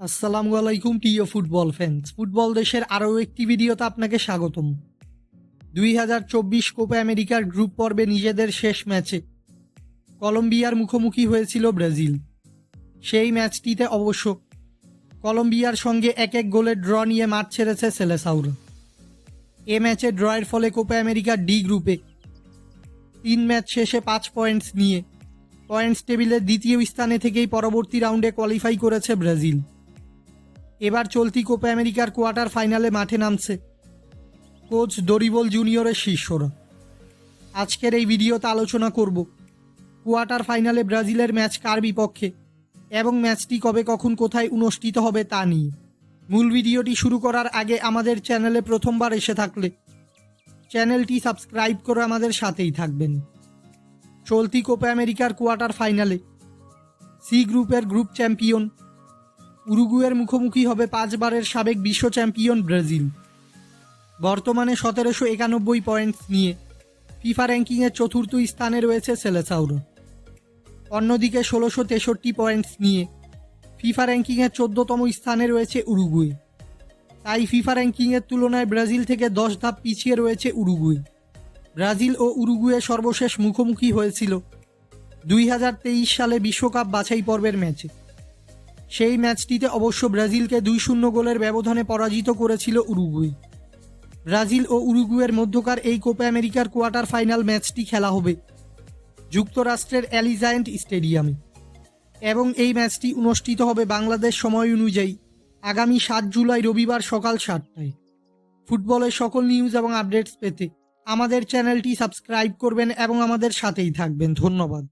আসসালামু আলাইকুম, প্রিয় ফুটবল ফ্যান্স ফুটবল দেশের আরও একটি ভিডিওতে আপনাকে স্বাগতম। দুই হাজার চব্বিশ কোপা আমেরিকার গ্রুপ পর্বে নিজেদের শেষ ম্যাচে কলম্বিয়ার মুখোমুখি হয়েছিল ব্রাজিল। সেই ম্যাচটিতে অবশ্য কলম্বিয়ার সঙ্গে এক এক গোলের ড্র নিয়ে মাঠ ছেড়েছে সেলেসাউরা। এ ম্যাচে ড্রয়ের ফলে কোপা আমেরিকার ডি গ্রুপে তিন ম্যাচ শেষে পাঁচ পয়েন্টস নিয়ে পয়েন্টস টেবিলের দ্বিতীয় স্থানে থেকেই পরবর্তী রাউন্ডে কোয়ালিফাই করেছে ব্রাজিল। এবার চলতি কোপা আমেরিকার কোয়ার্টার ফাইনালে মাঠে নামছে কোচ দরিবল জুনিয়রের শিষ্যরা। আজকের এই ভিডিওতে আলোচনা করব কোয়ার্টার ফাইনালে ব্রাজিলের ম্যাচ কার বিপক্ষে এবং ম্যাচটি কবে কখন কোথায় অনুষ্ঠিত হবে তা নিয়ে। মূল ভিডিওটি শুরু করার আগে আমাদের চ্যানেলে প্রথমবার এসে থাকলে চ্যানেলটি সাবস্ক্রাইব করে আমাদের সাথেই থাকবেন। চলতি কোপা আমেরিকার কোয়ার্টার ফাইনালে সি গ্রুপের গ্রুপ চ্যাম্পিয়ন উরুগুয়ের মুখোমুখি হবে পাঁচবারের সাবেক বিশ্ব চ্যাম্পিয়ন ব্রাজিল। বর্তমানে সতেরোশো একানব্বই পয়েন্টস নিয়ে ফিফা র্যাঙ্কিংয়ের চতুর্থ স্থানে রয়েছে সেলেসাউরো। অন্যদিকে ষোলোশো তেষট্টি পয়েন্টস নিয়ে ফিফা র্যাঙ্কিংয়ের চোদ্দতম স্থানে রয়েছে উরুগুয়ে। তাই ফিফা র্যাঙ্কিংয়ের তুলনায় ব্রাজিল থেকে দশ ধাপ পিছিয়ে রয়েছে উরুগুয়ে। ব্রাজিল ও উরুগুয়ে সর্বশেষ মুখোমুখি হয়েছিল দুই হাজার তেইশ সালে বিশ্বকাপ বাছাই পর্বের ম্যাচে। সেই ম্যাচটিতে অবশ্য ব্রাজিলকে দুই শূন্য গোলের ব্যবধানে পরাজিত করেছিল উরুগুয়ে। ব্রাজিল ও উরুগুয়ের মধ্যকার এই কোপা আমেরিকার কোয়ার্টার ফাইনাল ম্যাচটি খেলা হবে যুক্তরাষ্ট্রের অ্যালিজায়েন্ট স্টেডিয়ামে। এবং এই ম্যাচটি অনুষ্ঠিত হবে বাংলাদেশ সময় অনুযায়ী আগামী সাত জুলাই রবিবার সকাল সাতটায়। ফুটবলের সকল নিউজ এবং আপডেটস পেতে আমাদের চ্যানেলটি সাবস্ক্রাইব করবেন এবং আমাদের সাথেই থাকবেন। ধন্যবাদ।